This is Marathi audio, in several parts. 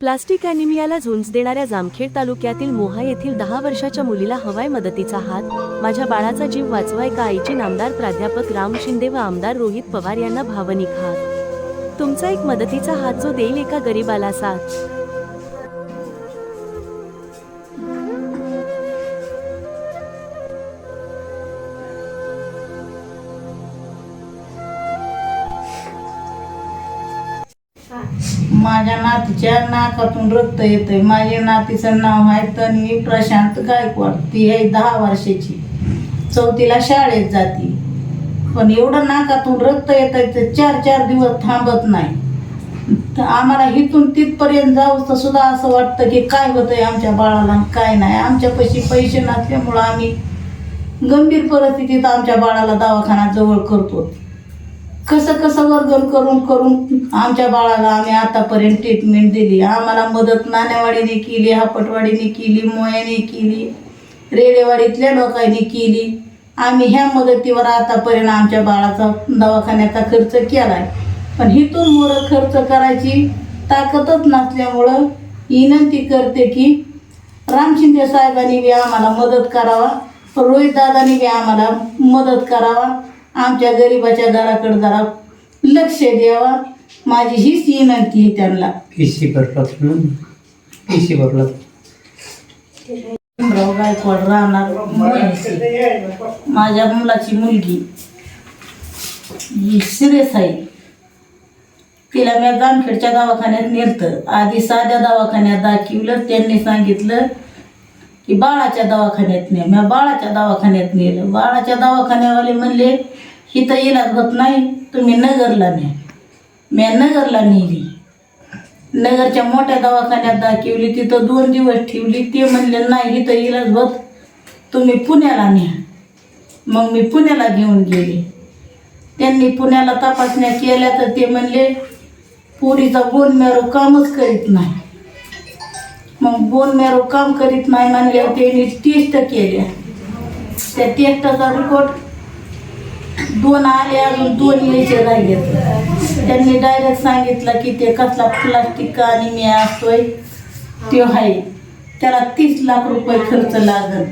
प्लास्टिक अॅनिमियाला झुंज देणाऱ्या जामखेड तालुक्यातील मोहा येथील दहा वर्षाच्या मुलीला हवाय मदतीचा हात. माझ्या बाळाचा जीव वाचवाय का आईचे नामदार प्राध्यापक राम शिंदे व आमदार रोहित पवार यांना भावनिक हात. तुमचा एक मदतीचा हात जो देईल एका गरीबाला साथ माझ्या नातीच्या नाकातून रक्त येतंय. माझ्या नातीचं नाव आहे तन्वी प्रशांत गायकवाड. ती आहे दहा वर्षाची. चौथीला शाळेत जाते. पण एवढं नाकातून रक्त येत आहे तर चार चार दिवस थांबत नाही. तर आम्हाला इथून तिथपर्यंत जाऊच तर सुद्धा असं वाटतं की काय होतंय आमच्या बाळाला आणि काय नाही. आमच्यापाशी पैसे नसल्यामुळं आम्ही गंभीर परिस्थितीत आमच्या बाळाला दवाखाना जवळ करतो. कसं कसं वर्गण करून करून आमच्या बाळाला आम्ही आतापर्यंत ट्रीटमेंट दिली. आम्हाला मदत नाण्यावाडीने केली हापटवाडीने केली मोयाने केली रेडेवाडीतल्या लोकांनी केली. आम्ही ह्या मदतीवर आतापर्यंत आमच्या बाळाचा दवाखान्याचा खर्च केला आहे पण हिथून मुलं खर्च करायची ताकदच नसल्यामुळं विनंती करते की राम शिंदे साहेबांनी बी आम्हाला मदत करावा रोहित दादानी बी आम्हाला मदत करावा. आमच्या गरिबाच्या घराकडे जरा लक्ष द्यावा. माझी हीच विनंती आहे त्यांना. पीसी भरला पीसी भरला भीमराव गायकवाड राहणार. माझ्या मुलाची मुलगी. ही सिरियस आहे. तिला मी जामखेडच्या दवाखान्यात नेलतं. आधी साध्या दवाखान्यात दाखवलं. त्यांनी सांगितलं की बाळाच्या दवाखान्यात ने मी बाळाच्या दवाखान्यात नेलं. बाळाच्या दवाखान्यावाले म्हणले इथं इलाज होत नाही तुम्ही नगरला न्या. मी नगरला नेली. नगरच्या मोठ्या दवाखान्यात दाखवली तिथं दोन दिवस ठेवली ते म्हणले नाही इथं इलाज होत तुम्ही पुण्याला न्या. मग मी पुण्याला घेऊन गेले. त्यांनी पुण्याला तपासण्या केल्या तर ते म्हणले पोरीचा बोन मॅरो कामच करीत नाही. मग बोन मॅरो काम करीत नाही म्हणल्यावर त्यांनी टेस्ट केल्या. त्या टेस्टाचा रिपोर्ट दोन आले अजून दोन यायचे राहिले त्यांनी डायरेक्ट सांगितलं की ते कसला प्लास्टिक आणि मी असतोय ते आहे त्याला तीस लाख रुपये खर्च लागल.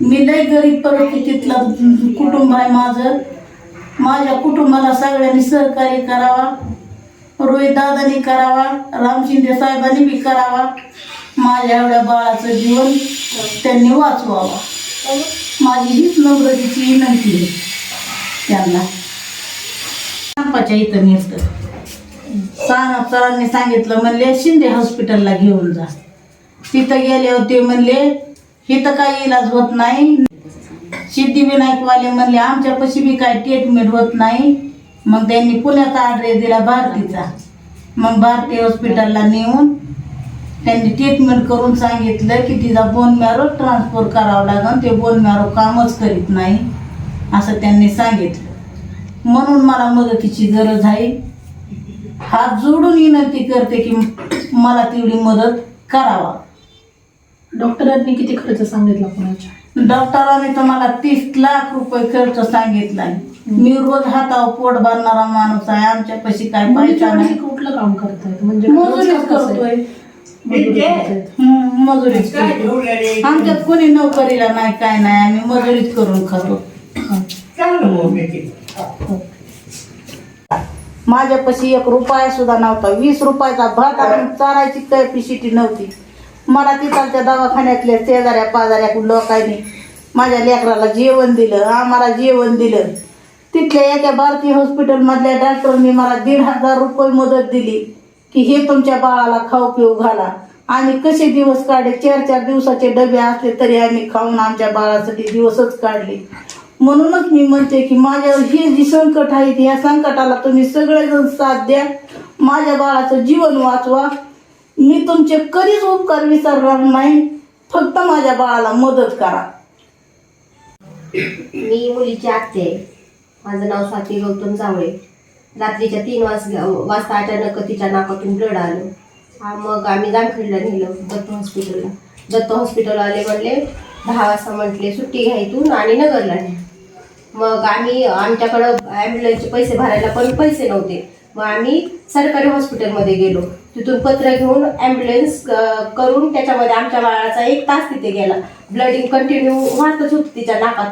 मी लय गरीब परिस्थितीतलं कुटुंब आहे माझं. माझ्या कुटुंबाला सगळ्यांनी सहकार्य करावा. रोहित दादानी करावा राम शिंदे साहेबांनी बी करावा. माझ्या एवढ्या बाळाचं जीवन त्यांनी वाचवावा. माझी हीच नम्रतेची विनंती आहे. त्यांना. संपाच्या इथं नेतं सानप सरांनी सांगितलं म्हणले शिंदे हॉस्पिटलला घेऊन जा. तिथं गेले होते म्हणले इथं काही इलाज होत नाही. सिद्धिविनायकवाले म्हणले आमच्यापाशी बी काही ट्रीटमेंट होत नाही. मग त्यांनी पुण्याचा ॲड्रेस दिला भारतीचा. मग भारती हॉस्पिटलला नेऊन त्यांनी ट्रीटमेंट करून सांगितलं की तिचा बोन मॅरो ट्रान्सफर करावं लागेल ते बोन मॅरो कामच करीत नाही. असं त्यांनी सांगितलं. म्हणून मला मदतीची गरज आहे. हात जोडून विनंती करते की मला तेवढी मदत करावा. डॉक्टरांनी किती खर्च सांगितला कोणाच्या? डॉक्टरांनी तर मला तीस लाख रुपये खर्च सांगितलाय मी रोज हातावर पोट बांधणारा माणूस आहे. आमच्यापाशी काय पैसा नाही. कुठलं काम करतायत? म्हणजे मजुरीच? करतोय. मजुरीच करतोय. आमच्यात कोणी नोकरीला नाही काय नाही. आम्ही मजुरीच करून खातो. माझ्यापाशी एक रुपया सुद्धा नव्हता. वीस रुपयाचा भात आणि चारायची कॅपॅसिटी नव्हती. मला तिथालच्या दवाखान्यातल्या शेजाऱ्या पाजाऱ्या लोकांनी माझ्या लेकराला जेवण दिलं आम्हाला जेवण दिलं. तिथल्या एका भारतीय हॉस्पिटलमधल्या डॉक्टरनी मला दीड हजार रुपये मदत दिली की हे तुमच्या बाळाला खाऊ पिऊ घाला. आम्ही कसे दिवस काढले? चार चार दिवसाचे डबे असले तरी आम्ही खाऊन आमच्या बाळासाठी दिवसच काढले. म्हणूनच मी म्हणते की माझ्या हे जी संकट आहेत या संकटाला तुम्ही सगळेजण साथ द्या. माझ्या बाळाचं जीवन वाचवा. मी तुमचे कधीच उपकार विसरणार नाही. फक्त माझ्या बाळाला मदत करा. मी मुलीची आत्ते आहे. माझं नाव स्वाती गौतम जावळे. रात्रीच्या तीन वाजल्या वाजता अचानक तिच्या नाकातून ब्लड आलं. मग आम्ही जामखेडला नेलं दत्त हॉस्पिटलला दत्त हॉस्पिटल आले म्हणले दहा वाजता म्हटले सुट्टी घ्या इथून आणि नगरला न्या मग आम्ही आमच्याकडं ॲम्ब्युलन्सचे पैसे भरायला पण पैसे नव्हते. मग आम्ही सरकारी हॉस्पिटलमध्ये गेलो. तिथून पत्र घेऊन ॲम्ब्युलन्स करून त्याच्यामध्ये आमच्या बाळाचा एक तास तिथे गेला. ब्लडिंग कंटिन्यू वाहतच होती तिच्या नाकात.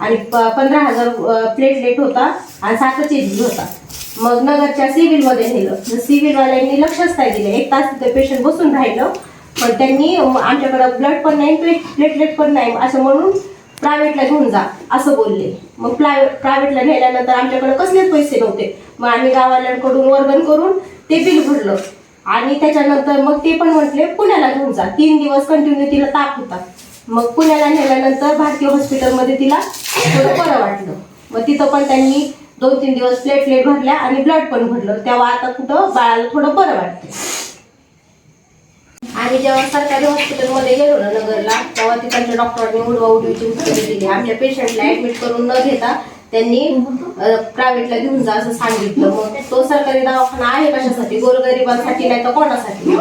आणि प पंधरा हजार प्लेटलेट होता आणि सात एच होता. मग नगरच्या सिव्हिलमध्ये नेलं. सिव्हिलवाल्यांनी लक्षच नाही दिलं. एक तास तिथे पेशंट बसून राहिलं. पण त्यांनी आमच्याकडं ब्लड पण नाही प्लेटलेट पण नाही. असं म्हणून प्रायव्हेटला घेऊन जा असं बोलले. मग प्राय प्रायव्हेटला नेल्यानंतर आमच्याकडे कसलेच पैसे नव्हते. मग आम्ही गावाल्यांकडून वर्गण करून ते बिल भरलं. आणि त्याच्यानंतर मग ते पण म्हटले पुण्याला घेऊन जा. तीन दिवस कंटिन्यू तिला ताप होता. मग पुण्याला नेल्यानंतर भारतीय हॉस्पिटलमध्ये तिला थोडं बरं वाटलं. मग तिथं पण त्यांनी दोन तीन दिवस प्लेटलेट भरल्या आणि ब्लड पण भरलं. तेव्हा आता कुठं बाळाला थोडं बरं वाटतं आम्ही जेव्हा सरकारी हॉस्पिटलमध्ये गेलो ना नगरला तेव्हा तिथल्या डॉक्टरांनी उडवा उडवीची उत्तरे दिली. आमच्या पेशंटला ऍडमिट करून न घेता त्यांनी प्रायव्हेटला घेऊन जा असं सांगितलं. मग तो सरकारी दवाखाना आहे कशासाठी? गोरगरिबांसाठी नाही तर कोणासाठी?